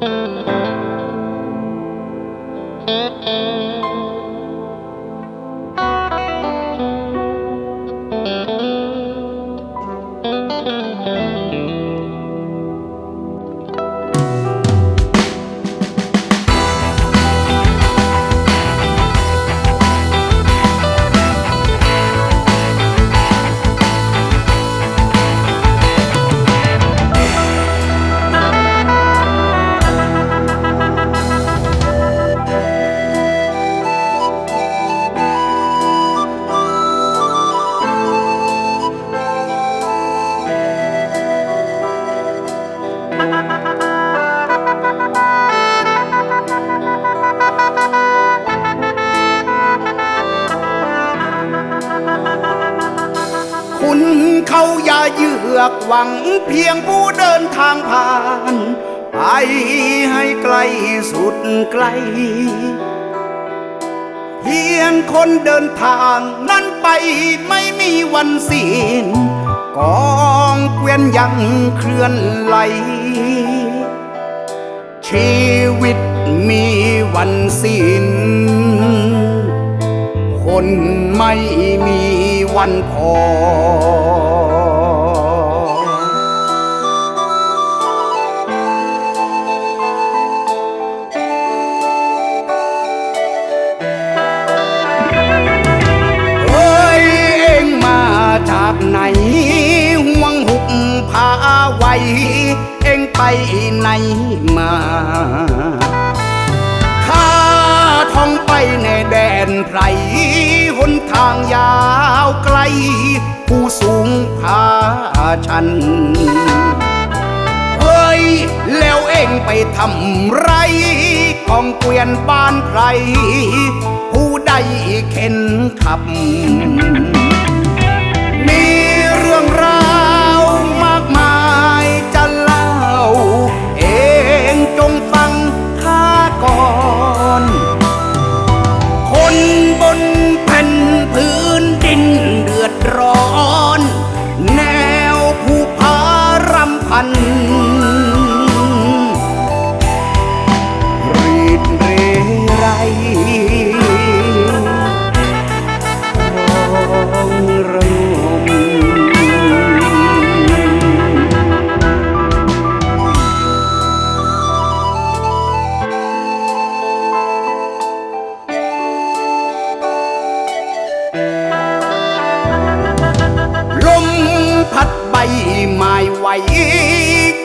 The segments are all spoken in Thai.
คุณ เขาอเยือกหวังเพียงผู้เดินทางผ่าน ไปให้ไกลสุดไกล เพียงคนเดินทางนั้นไปไม่มีวันสิ้นกองเกวียนยังเคลื่อนไหล ชีวิตมีวันสิ้น คนไม่มีวันพอ ไปไหนมาข้าท่องไปในแดนไพรหนทางยาวไกล ผู้สูงพาชันเฮ้ย แล้วเองไปทำไรของเกวียนบ้านไพรผู้ใดเข็นขับ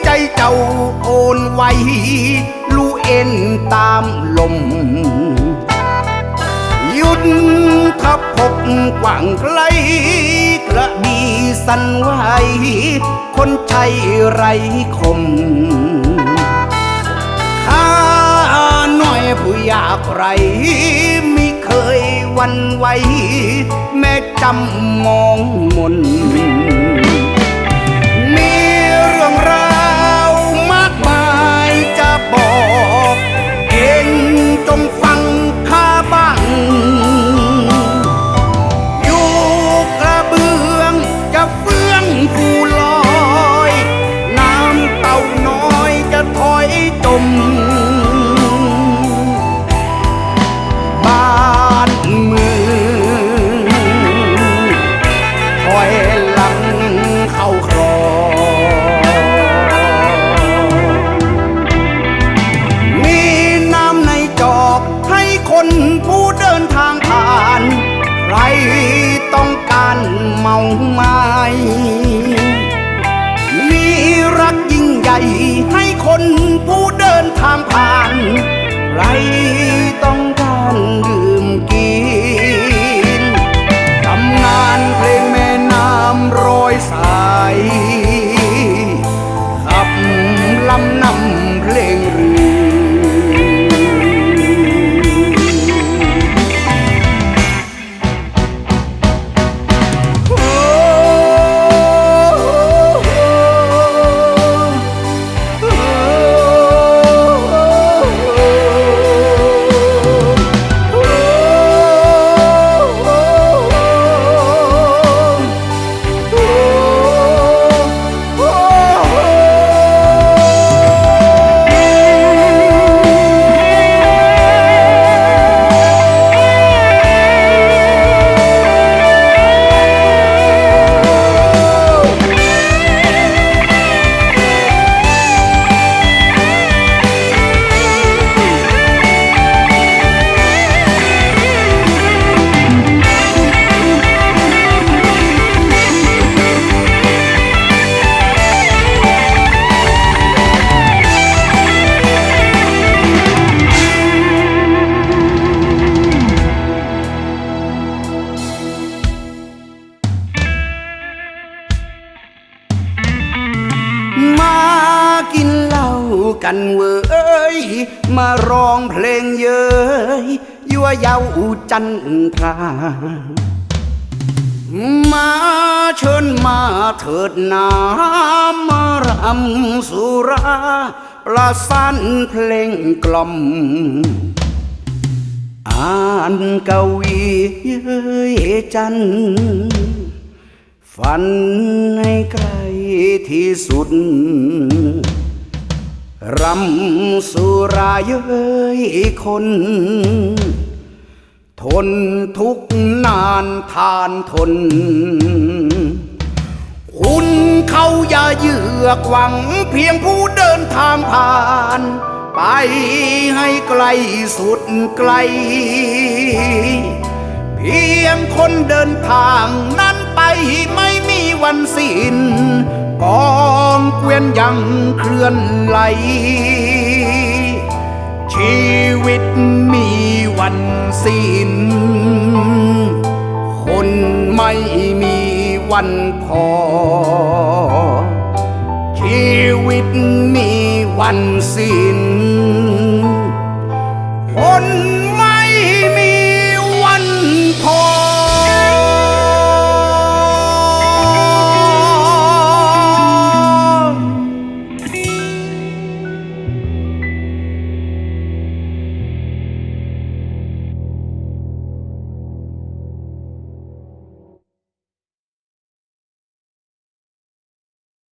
ใจเจ้าโอนไวลูเอ็นตามลมหยุดขับพบกว่างไกล กระดีสันไหวคนใจไรคมข้าหน่อยผู้ยากไรไม่เคยวันไหวแม้จำมองมน อไม้มีรักยิ่งใหญ่ให้คนผู้เดินทางผ่านไร กันเว้ย มาร้องเพลงเย้ยยั่วเย้าจันทรามาเชิญมาเถิดนามารำสุราประสานเพลงกล่อม อ่านกวีเย้ยจันฝันในไกลที่สุด รำสุราเย้ยคน ทนทุกนานทานทน คุณเขาอย่าเยือกหวังเพียงผู้เดินทางผ่าน ไปให้ไกลสุดไกล เพียงคนเดินทางนั้นไปไม่มีวันสิ้น กองเกวียนยังเคลื่อนไหล ชีวิตมีวันสิ้น คนไม่มีวันพอ ชีวิตมีวันสิ้น คน